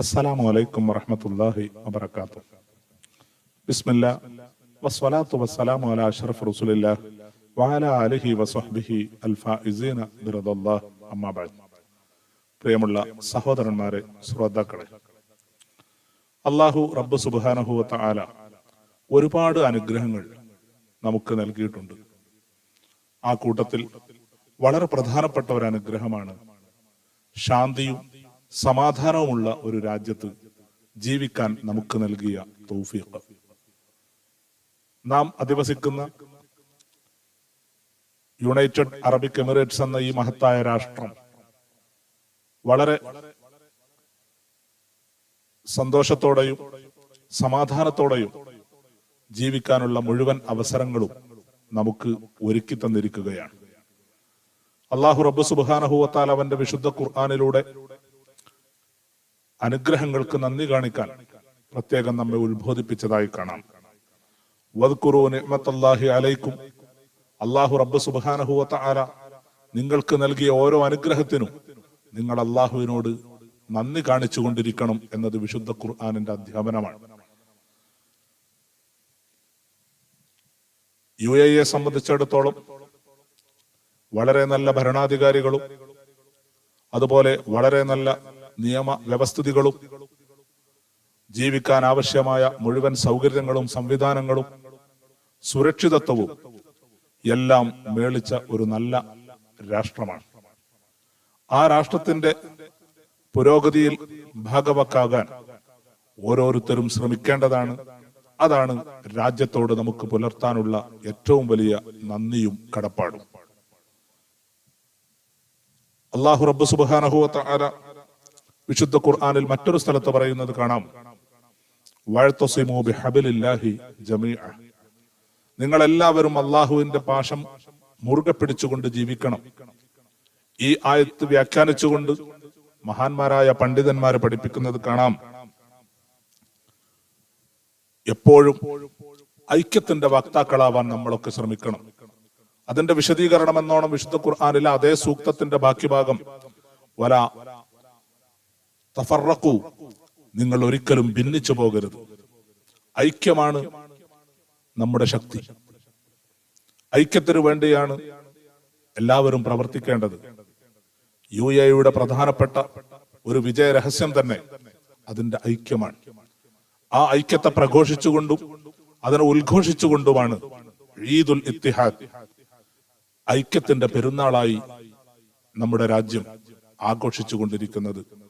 അസ്സലാമു അലൈക്കും വറഹമത്തല്ലാഹി വബർക്കാത്തു ബിസ്മില്ല. വസ്സലാത്തു വസ്സലാമു അല അഷ്റഫ് റസൂലില്ലാ. വഅല ആലിഹി വസഹ്ബിഹി അൽ ഫായിസീന ബിറദല്ലാഹ്. അമ്മാ ബഅദ്. പ്രിയമുള്ള സഹോദരന്മാരെ ശ്രോതാക്കളെ. അള്ളാഹു റബ്ബ് സുബ്ഹാനഹു വതആല ഒരുപാട് അനുഗ്രഹങ്ങൾ നമുക്ക് നൽകിയിട്ടുണ്ട്. ആ കൂട്ടത്തിൽ വളരെ പ്രധാനപ്പെട്ട ഒരു അനുഗ്രഹമാണ് ശാന്തിയും സമാധാനവുമുള്ള ഒരു രാജ്യത്ത് ജീവിക്കാൻ നമുക്ക് നൽകിയ തൗഫീഖ്. നാം അധിവസിക്കുന്ന യുണൈറ്റഡ് അറബിക് എമിറേറ്റ്സ് എന്ന ഈ മഹത്തായ രാഷ്ട്രം വളരെ സന്തോഷത്തോടെയും സമാധാനത്തോടെയും ജീവിക്കാനുള്ള മുഴുവൻ അവസരങ്ങളും നമുക്ക് ഒരുക്കി തന്നിരിക്കുകയാണ്. അള്ളാഹു റബ്ബു സുബാനഹുവത്താൽ അവന്റെ വിശുദ്ധ ഖുർആാനിലൂടെ അനുഗ്രഹങ്ങൾക്ക് നന്ദി കാണിക്കാൻ പ്രത്യേകം നമ്മെ ഉത്ബോധിപ്പിച്ചതായി കാണാം. വദ്കുറു നിഅ്മത്തല്ലാഹി അലൈക്കും. അള്ളാഹു റബ്ബ് സുബാനഹുവത്ത ആല നിങ്ങൾക്ക് നൽകിയ ഓരോ അനുഗ്രഹത്തിനും നിങ്ങൾ അള്ളാഹുവിനോട് നന്ദി കാണിച്ചു കൊണ്ടിരിക്കണം എന്നത് വിശുദ്ധ ഖുർആാനിന്റെ അധ്യാപനമാണ്. യു എ എ സംബന്ധിച്ചിടത്തോളം വളരെ നല്ല ഭരണാധികാരികളും അതുപോലെ വളരെ നല്ല നിയമ വ്യവസ്ഥിതികളും ജീവിക്കാൻ ആവശ്യമായ മുഴുവൻ സൗകര്യങ്ങളും സംവിധാനങ്ങളും സുരക്ഷിതത്വവും എല്ലാം മേളിച്ച ഒരു നല്ല രാഷ്ട്രമാണ്. ആ രാഷ്ട്രത്തിന്റെ പുരോഗതിയിൽ ഭാഗവക്കാകാൻ ഓരോരുത്തരും ശ്രമിക്കേണ്ടതാണ്. അതാണ് രാജ്യത്തോട് നമുക്ക് പുലർത്താനുള്ള ഏറ്റവും വലിയ നന്ദിയും കടപ്പാടും. അള്ളാഹു റബ്ബ് സുബാനഹുവത്ത വിശുദ്ധ ഖുർആാനിൽ മറ്റൊരു സ്ഥലത്ത് പറയുന്നത് കാണാം. നിങ്ങൾ എല്ലാവരും അള്ളാഹുവിന്റെ പാശം മുറുകെ പിടിച്ചുകൊണ്ട് ജീവിക്കണം. ഈ ആയത്ത് വ്യാഖ്യാനിച്ചുകൊണ്ട് മഹാന്മാരായ പണ്ഡിതന്മാരെ പഠിപ്പിക്കുന്നത് കാണാം. എപ്പോഴും ഐക്യത്തിന്റെ വക്താക്കളാവാൻ നമ്മളൊക്കെ ശ്രമിക്കണം. അതിന്റെ വിശദീകരണം എന്നോണം വിശുദ്ധ ഖുർആാനിലെ അതേ സൂക്തത്തിന്റെ ബാക്കി ഭാഗം വല തഫറക്കു നിങ്ങൾ ഒരിക്കലും ഭിന്നിച്ചു പോകരുത്. ഐക്യമാണ് നമ്മുടെ ശക്തി. ഐക്യത്തിന് വേണ്ടിയാണ് എല്ലാവരും പ്രവർത്തിക്കേണ്ടത്. യു എയുടെ പ്രധാനപ്പെട്ട ഒരു വിജയ രഹസ്യം തന്നെ അതിന്റെ ഐക്യമാണ്. ആ ഐക്യത്തെ പ്രഘോഷിച്ചുകൊണ്ടും അതിനെ ഉദ്ഘോഷിച്ചുകൊണ്ടുമാണ് ഈദുൽ ഇത്തിഹാദ് ഐക്യത്തിന്റെ പെരുന്നാളായി നമ്മുടെ രാജ്യം ആഘോഷിച്ചുകൊണ്ടിരിക്കുന്നത്.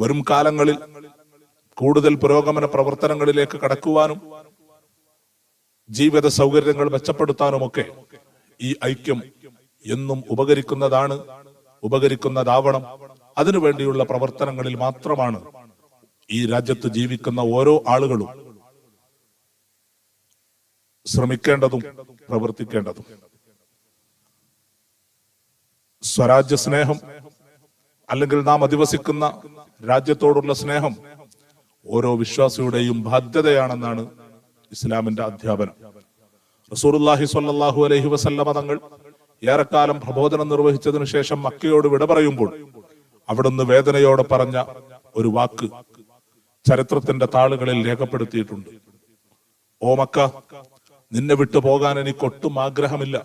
വരും കാലങ്ങളിൽ കൂടുതൽ പുരോഗമന പ്രവർത്തനങ്ങളിലേക്ക് കടക്കുവാനും ജീവിത സൗകര്യങ്ങൾ മെച്ചപ്പെടുത്താനുമൊക്കെ ഈ ഐക്യം എന്നും ഉപകരിക്കുന്നതാണ് ഉപകരിക്കുന്നതാവണം. അതിനുവേണ്ടിയുള്ള പ്രവർത്തനങ്ങളിൽ മാത്രമാണ് ഈ രാജ്യത്ത് ജീവിക്കുന്ന ഓരോ ആളുകളും ശ്രമിക്കേണ്ടതും പ്രവർത്തിക്കേണ്ടതും. സ്വരാജ്യ സ്നേഹം അല്ലെങ്കിൽ നാം അധിവസിക്കുന്ന രാജ്യത്തോടുള്ള സ്നേഹം ഓരോ വിശ്വാസിയുടെയും ബാധ്യതയാണെന്നാണ് ഇസ്ലാമിന്റെ അധ്യാപനം. റസൂറുല്ലാഹി സ്വല്ലല്ലാഹു അലഹി വസല്ലമ തങ്ങൾ ഏറെക്കാലം പ്രബോധനം നിർവഹിച്ചതിനു ശേഷം മക്കയോട് വിട പറയുമ്പോൾ അവിടുന്ന് വേദനയോടെ പറഞ്ഞ ഒരു വാക്ക് ചരിത്രത്തിന്റെ താളുകളിൽ രേഖപ്പെടുത്തിയിട്ടുണ്ട്. ഓ മക്ക നിന്നെ വിട്ടു പോകാൻ എനിക്ക് ഒട്ടും ആഗ്രഹമില്ല.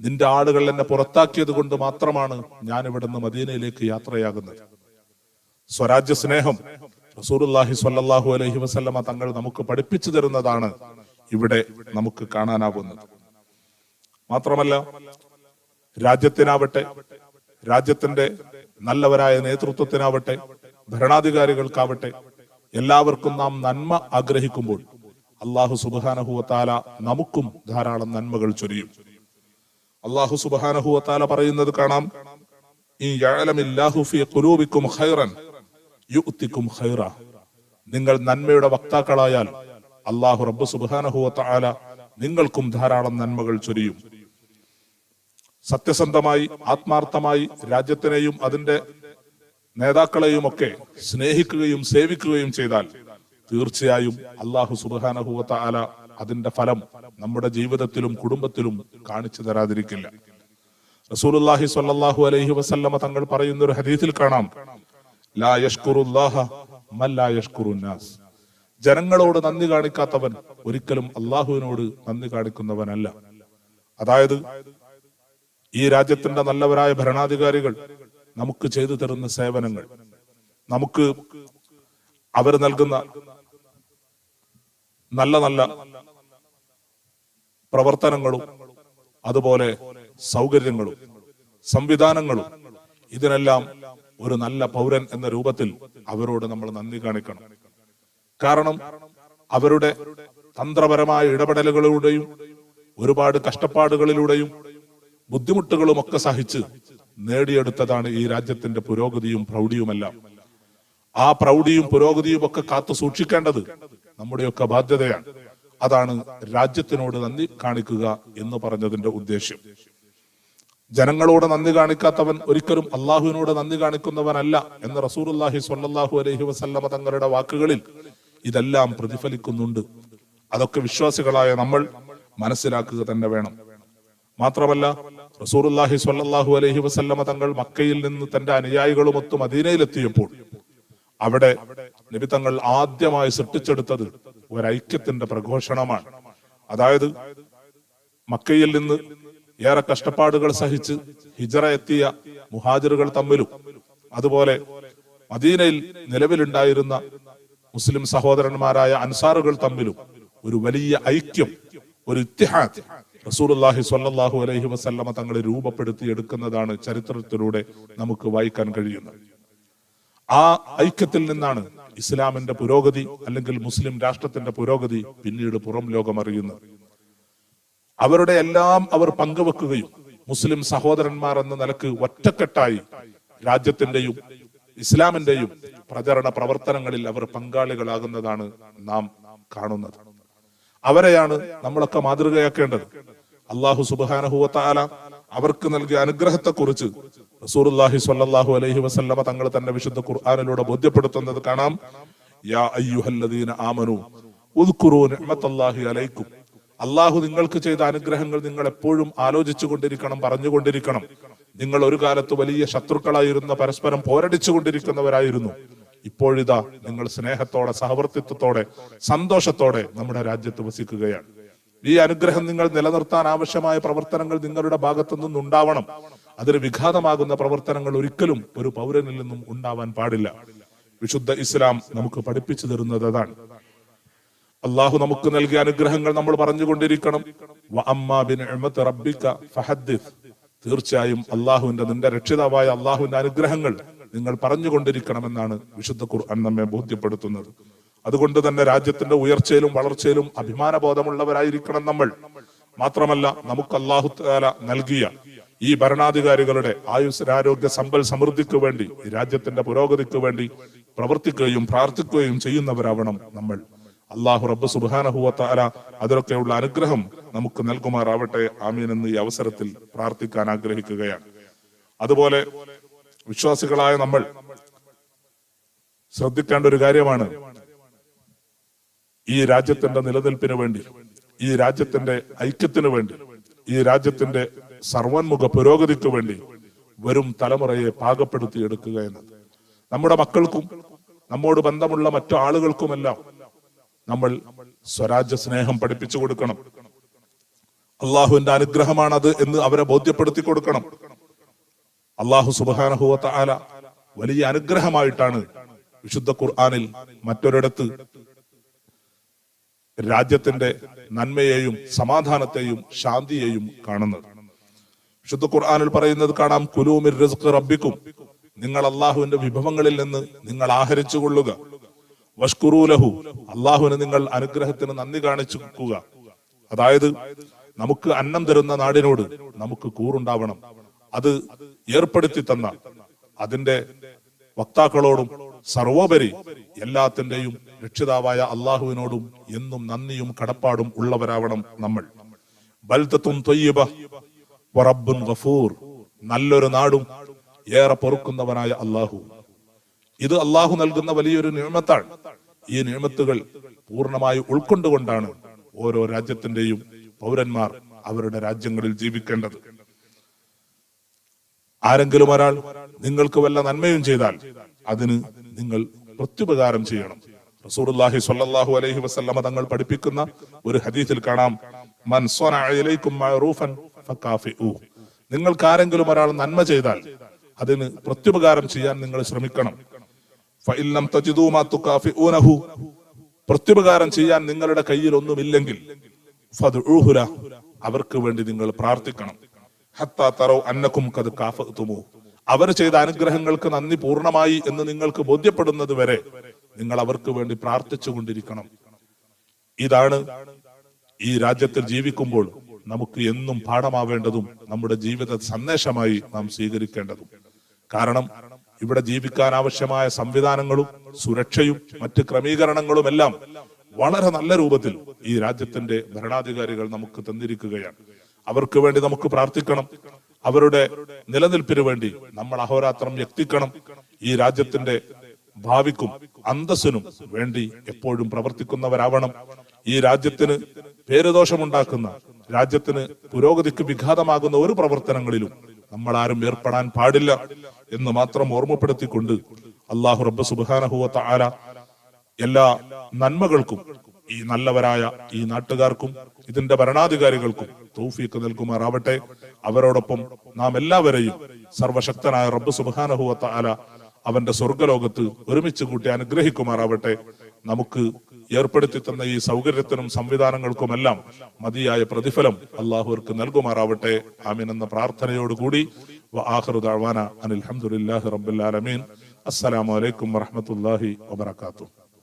നിന്റെ ആളുകൾ എന്നെ പുറത്താക്കിയത് കൊണ്ട് മാത്രമാണ് ഞാൻ ഇവിടുന്ന് മദീനയിലേക്ക് യാത്രയാകുന്നത്. സ്വരാജ്യ സ്നേഹം റസൂർലാഹി സ്വല്ലല്ലാഹു അലഹി വസ്ല്ലമ തങ്ങൾ നമുക്ക് പഠിപ്പിച്ചു തരുന്നതാണ് ഇവിടെ നമുക്ക് കാണാനാകുന്നത്. മാത്രമല്ല രാജ്യത്തിനാവട്ടെ രാജ്യത്തിന്റെ നല്ലവരായ നേതൃത്വത്തിനാവട്ടെ ഭരണാധികാരികൾക്കാവട്ടെ എല്ലാവർക്കും നാം നന്മ ആഗ്രഹിക്കുമ്പോൾ അള്ളാഹു സുബാനഹുവത്താല നമുക്കും ധാരാളം നന്മകൾ ചൊരിയും. അള്ളാഹു സുബാനഹുവത്താല പറയുന്നത് കാണാം. ഈ ഖൈറൻ ഖൈറ. നിങ്ങൾ നന്മയുടെ വക്താക്കളായാൽ അള്ളാഹു റബ്ബ് സുബാനഹുവത്താല നിങ്ങൾക്കും ധാരാളം നന്മകൾ ചൊരിയും. സത്യസന്ധമായി ആത്മാർത്ഥമായി രാജ്യത്തിനെയും അതിന്റെ നേതാക്കളെയും ഒക്കെ സ്നേഹിക്കുകയും സേവിക്കുകയും ചെയ്താൽ തീർച്ചയായും അള്ളാഹു സുബാനഹുവത്ത ആല അതിന്റെ ഫലം നമ്മുടെ ജീവിതത്തിലും കുടുംബത്തിലും കാണിച്ചു തരാതിരിക്കില്ല. റസൂലുല്ലാഹി സ്വല്ലല്ലാഹു അലൈഹി വസല്ലമ തങ്ങൾ പറയുന്ന ഒരു ഹദീസിൽ കാണാം. ലാ യഷ്കുറുല്ലാഹ മൻ ലാ യഷ്കുറുന്നാസ്. ജനങ്ങളോട് നന്ദി കാണിക്കാത്തവൻ ഒരിക്കലും അള്ളാഹുവിനോട് നന്ദി കാണിക്കുന്നവനല്ല. അതായത് ഈ രാജ്യത്തിന്റെ നല്ലവരായ ഭരണാധികാരികൾ നമുക്ക് ചെയ്തു തരുന്ന സേവനങ്ങൾ നമുക്ക് അവർ നൽകുന്ന നല്ല നല്ല പ്രവർത്തനങ്ങളും അതുപോലെ സൗകര്യങ്ങളും സംവിധാനങ്ങളും. ഇതിനെല്ലാം ഒരു നല്ല പൗരൻ എന്ന രൂപത്തിൽ അവരോട് നമ്മൾ നന്ദി കാണിക്കണം. കാരണം അവരുടെ തന്ത്രപരമായ ഇടപെടലുകളിലൂടെയും ഒരുപാട് കഷ്ടപ്പാടുകളിലൂടെയും ബുദ്ധിമുട്ടുകളും ഒക്കെ സഹിച്ച് നേടിയെടുത്തതാണ് ഈ രാജ്യത്തിന്റെ പുരോഗതിയും പ്രൗഢിയുമെല്ലാം. ആ പ്രൗഢിയും പുരോഗതിയും ഒക്കെ കാത്തു സൂക്ഷിക്കേണ്ടത് നമ്മുടെയൊക്കെ ബാധ്യതയാണ്. അതാണ് രാജ്യത്തിനോട് നന്ദി കാണിക്കുക എന്ന് പറഞ്ഞതിന്റെ ഉദ്ദേശ്യം. ജനങ്ങളോട് നന്ദി കാണിക്കാത്തവൻ ഒരിക്കലും അള്ളാഹുവിനോട് നന്ദി കാണിക്കുന്നവനല്ല എന്ന് റസൂലുല്ലാഹി സ്വല്ലല്ലാഹു അലഹി വസല്ലമ തങ്ങളുടെ വാക്കുകളിൽ ഇതെല്ലാം പ്രതിഫലിക്കുന്നുണ്ട്. അതൊക്കെ വിശ്വാസികളായ നമ്മൾ മനസ്സിലാക്കുക തന്നെ വേണം. മാത്രമല്ല റസൂലുല്ലാഹി സ്വല്ലല്ലാഹു അലഹി വസല്ലമ തങ്ങൾ മക്കയിൽ നിന്ന് തന്റെ അനുയായികളുമൊത്ത് മദീനയിലെത്തിയപ്പോൾ അവിടെ നബി തങ്ങൾ ആദ്യമായി സൃഷ്ടിച്ചെടുത്തത് ഒരൈക്യത്തിന്റെ പ്രഘോഷണമാണ്. അതായത് മക്കയിൽ നിന്ന് ഏറെ കഷ്ടപ്പാടുകൾ സഹിച്ച് ഹിജറ എത്തിയ മുഹാജിറുകൾ തമ്മിലും അതുപോലെ മദീനയിൽ നിലവിലുണ്ടായിരുന്ന മുസ്ലിം സഹോദരന്മാരായ അൻസാറുകൾ തമ്മിലും ഒരു വലിയ ഐക്യം ഒരു ഇത്തിഹാദ് റസൂലുള്ളാഹി സ്വല്ലല്ലാഹു അലൈഹി വസല്ലമ തങ്ങളെ രൂപപ്പെടുത്തി എടുക്കുന്നതാണ് ചരിത്രത്തിലൂടെ നമുക്ക് വായിക്കാൻ കഴിയുന്നത്. ആ ഐക്യത്തിൽ നിന്നാണ് ഇസ്ലാമിന്റെ പുരോഗതി അല്ലെങ്കിൽ മുസ്ലിം രാഷ്ട്രത്തിന്റെ പുരോഗതി പിന്നീട് പുറം ലോകം അറിയുന്നത് അവരുടെ എല്ലാം അവർ പങ്കുവെക്കുകയും മുസ്ലിം സഹോദരന്മാർ എന്ന നിലയ്ക്ക് ഒറ്റക്കെട്ടായി രാജ്യത്തിന്റെയും ഇസ്ലാമിന്റെയും പ്രചരണ പ്രവർത്തനങ്ങളിൽ അവർ പങ്കാളികളാകുന്നതാണ് നാം കാണുന്നത്. അവരെയാണ് നമ്മളൊക്കെ മാതൃകയാക്കേണ്ടത്. അള്ളാഹു സുബാനഹുവത്താല അവർക്ക് നൽകിയ അനുഗ്രഹത്തെ കുറിച്ച് റസൂർഹി സ്വല്ലല്ലാഹു അലൈഹി വസല്ലമ തങ്ങൾ തന്നെ വിശുദ്ധ ഖുർആാനിലൂടെ ബോധ്യപ്പെടുത്തുന്നത് കാണാം. യാ അയ്യുഹല്ലദീന ആമനു അലൈക്കും. അള്ളാഹു നിങ്ങൾക്ക് ചെയ്ത അനുഗ്രഹങ്ങൾ നിങ്ങൾ എപ്പോഴും ആലോചിച്ചു കൊണ്ടിരിക്കണം പറഞ്ഞുകൊണ്ടിരിക്കണം നിങ്ങൾ ഒരു കാലത്ത് വലിയ ശത്രുക്കളായിരുന്ന പരസ്പരം പോരടിച്ചു കൊണ്ടിരിക്കുന്നവരായിരുന്നു. ഇപ്പോഴിതാ നിങ്ങൾ സ്നേഹത്തോടെ സഹവർത്തിത്വത്തോടെ സന്തോഷത്തോടെ നമ്മുടെ രാജ്യത്ത് വസിക്കുകയാണ്. ഈ അനുഗ്രഹം നിങ്ങൾ നിലനിർത്താൻ ആവശ്യമായ പ്രവർത്തനങ്ങൾ നിങ്ങളുടെ ഭാഗത്തു നിന്നും അതിന് വിഘാതമാകുന്ന പ്രവർത്തനങ്ങൾ ഒരിക്കലും ഒരു പൗരനിൽ നിന്നും ഉണ്ടാവാൻ പാടില്ല. വിശുദ്ധ ഇസ്ലാം നമുക്ക് പഠിപ്പിച്ചു തരുന്നത് അതാണ്. അള്ളാഹു നമുക്ക് നൽകിയ അനുഗ്രഹങ്ങൾ നമ്മൾ പറഞ്ഞുകൊണ്ടിരിക്കണം. തീർച്ചയായും അള്ളാഹുവിന്റെ നിന്റെ രക്ഷിതാവായ അള്ളാഹുവിന്റെ അനുഗ്രഹങ്ങൾ നിങ്ങൾ പറഞ്ഞുകൊണ്ടിരിക്കണമെന്നാണ് വിശുദ്ധ ഖുർആൻ നമ്മെ ബോധ്യപ്പെടുത്തുന്നത്. അതുകൊണ്ട് തന്നെ രാജ്യത്തിന്റെ ഉയർച്ചയിലും വളർച്ചയിലും അഭിമാനബോധമുള്ളവരായിരിക്കണം നമ്മൾ. മാത്രമല്ല നമുക്ക് അള്ളാഹു നൽകിയ ഈ ഭരണാധികാരികളുടെ ആയുസ് ആരോഗ്യ സമ്പൽ സമൃദ്ധിക്ക് വേണ്ടി രാജ്യത്തിന്റെ പുരോഗതിക്ക് വേണ്ടി പ്രവർത്തിക്കുകയും പ്രാർത്ഥിക്കുകയും ചെയ്യുന്നവരാവണം നമ്മൾ. അള്ളാഹു റബ്ബ് സുബാനഹുവത്താല അതിലൊക്കെയുള്ള അനുഗ്രഹം നമുക്ക് നൽകുമാറാവട്ടെ. ആമീൻ എന്ന് ഈ അവസരത്തിൽ പ്രാർത്ഥിക്കാൻ ആഗ്രഹിക്കുകയാണ്. അതുപോലെ വിശ്വാസികളായ നമ്മൾ ശ്രദ്ധിക്കേണ്ട ഒരു കാര്യമാണ്. ഈ രാജ്യത്തിന്റെ നിലനിൽപ്പിന് വേണ്ടി ഈ രാജ്യത്തിന്റെ ഐക്യത്തിന് വേണ്ടി ഈ രാജ്യത്തിന്റെ സർവന്മുഖ പുരോഗതിക്ക് വേണ്ടി വരും തലമുറയെ പാകപ്പെടുത്തി എടുക്കുക എന്നത്. നമ്മുടെ മക്കൾക്കും നമ്മോട് ബന്ധമുള്ള മറ്റു ആളുകൾക്കുമെല്ലാം നമ്മൾ സ്വരാജ്യ സ്നേഹം പഠിപ്പിച്ചു കൊടുക്കണം. അള്ളാഹുവിന്റെ അനുഗ്രഹമാണത് എന്ന് അവരെ ബോധ്യപ്പെടുത്തി കൊടുക്കണം. അള്ളാഹു സുബാനഹുവത്ത ആല വലിയ അനുഗ്രഹമായിട്ടാണ് വിശുദ്ധ ഖുർആാനിൽ മറ്റൊരിടത്ത് രാജ്യത്തിന്റെ നന്മയെയും സമാധാനത്തെയും ശാന്തിയെയും കാണുന്നത്. വിശുദ്ധ ഖുർആാനിൽ പറയുന്നത് കാണാം കുലൂമിർ റിസ്ക് റബ്ബിക്കും. നിങ്ങൾ അള്ളാഹുവിന്റെ വിഭവങ്ങളിൽ നിന്ന് നിങ്ങൾ ആഹരിച്ചു കൊള്ളുക വഷ്കുറൂലഹു അള്ളാഹുവിന് നിങ്ങൾ അനുഗ്രഹത്തിന് നന്ദി കാണിച്ചു കൊടുക്കുക അതായത് നമുക്ക് അന്നം തരുന്ന നാടിനോട് നമുക്ക് കൂറുണ്ടാവണം. അത് ഏർപ്പെടുത്തി തന്ന അതിന്റെ വക്താക്കളോടും സർവോപരി എല്ലാത്തിന്റെയും രക്ഷിതാവായ അള്ളാഹുവിനോടും എന്നും നന്ദിയും കടപ്പാടും ഉള്ളവരാവണം നമ്മൾ. ബൽത്തത്തും തൊയ്യബ വറബ്ബുൻ ഗഫൂർ നല്ലൊരു നാടും ഏറെ പൊറുക്കുന്നവനായ അള്ളാഹു ഇത് അള്ളാഹു നൽകുന്ന വലിയൊരു നിയമത്താണ്. ഈ നിയമത്തുകൾ പൂർണമായി ഉൾക്കൊണ്ടുകൊണ്ടാണ് ഓരോ രാജ്യത്തിന്റെയും പൗരന്മാർ അവരുടെ രാജ്യങ്ങളിൽ ജീവിക്കേണ്ടത്. ആരെങ്കിലും ഒരാൾ നിങ്ങൾക്ക് വല്ല നന്മയും ചെയ്താൽ അതിന് നിങ്ങൾ പ്രത്യുപകാരം ചെയ്യണം. റസൂലുള്ളാഹി സ്വല്ലല്ലാഹു അലൈഹി വസ്ലമ തങ്ങൾ പഠിപ്പിക്കുന്ന ഒരു ഹദീസിൽ കാണാം. മൻ നിങ്ങൾക്ക് ആരെങ്കിലും ഒരാൾ നന്മ ചെയ്താൽ അതിന് പ്രത്യുപകാരം ചെയ്യാൻ നിങ്ങൾ ശ്രമിക്കണം. പ്രത്യുപകാരം ചെയ്യാൻ നിങ്ങളുടെ കയ്യിൽ ഒന്നുമില്ലെങ്കിൽ. അവർക്ക് വേണ്ടി നിങ്ങൾ പ്രാർത്ഥിക്കണം. അന്നക്കും കത് കാഫത്തുമോ അവർ ചെയ്ത അനുഗ്രഹങ്ങൾക്ക് നന്ദി പൂർണമായി എന്ന് നിങ്ങൾക്ക് ബോധ്യപ്പെടുന്നത് വരെ നിങ്ങൾ അവർക്ക് വേണ്ടി പ്രാർത്ഥിച്ചു കൊണ്ടിരിക്കണം ഇതാണ് ഈ രാജ്യത്തിൽ ജീവിക്കുമ്പോൾ നമുക്ക് എന്നും പാഠമാവേണ്ടതും നമ്മുടെ ജീവിത സന്ദേശമായി നാം സ്വീകരിക്കേണ്ടതും. കാരണം ഇവിടെ ജീവിക്കാൻ ആവശ്യമായ സംവിധാനങ്ങളും സുരക്ഷയും മറ്റ് ക്രമീകരണങ്ങളും എല്ലാം വളരെ നല്ല രൂപത്തിൽ ഈ രാജ്യത്തിന്റെ ഭരണാധികാരികൾ നമുക്ക് തന്നിരിക്കുകയാണ്. അവർക്ക് വേണ്ടി നമുക്ക് പ്രാർത്ഥിക്കണം. അവരുടെ നിലനിൽപ്പിന് വേണ്ടി നമ്മൾ അഹോരാത്രം യക്തിക്കണം. ഈ രാജ്യത്തിന്റെ ഭാവിക്കും അന്തസ്സിനും വേണ്ടി എപ്പോഴും പ്രവർത്തിക്കുന്നവരാവണം. ഈ രാജ്യത്തിന് പേരുദോഷമുണ്ടാക്കുന്ന രാജ്യത്തിന് പുരോഗതിക്ക് വിഘാതമാകുന്ന ഒരു പ്രവർത്തനങ്ങളിലും നമ്മൾ ആരും ഏർപ്പെടാൻ പാടില്ല എന്ന് മാത്രം ഓർമ്മപ്പെടുത്തിക്കൊണ്ട് അള്ളാഹു റബ്ബ് സുബാനഹുവത്ത ആല എല്ലാ നന്മകൾക്കും ഈ നല്ലവരായ ഈ നാട്ടുകാർക്കും ഇതിന്റെ ഭരണാധികാരികൾക്കും തൗഫീക്ക് നൽകുമാറാവട്ടെ. അവരോടൊപ്പം നാം എല്ലാവരെയും സർവശക്തനായ റബ്ബ് സുബാനഹുവത്ത ആല അവന്റെ സ്വർഗലോകത്ത് ഒരുമിച്ച് കൂട്ടി അനുഗ്രഹിക്കുമാറാവട്ടെ. നമുക്ക് ഏർപ്പെടുത്തി തന്ന ഈ സൗകര്യത്തിനും സംവിധാനങ്ങൾക്കുമെല്ലാം മതിയായ പ്രതിഫലം അള്ളാഹുവർക്ക് നൽകുമാറാവട്ടെ. ആമീൻ എന്ന പ്രാർത്ഥനയോടുകൂടി അനിൽ ഹംദുലില്ലാഹി റബ്ബിൽ ആലമീൻ. അസ്സലാമു അലൈക്കും വറഹ്മത്തുള്ളാഹി വബറകാതുഹു.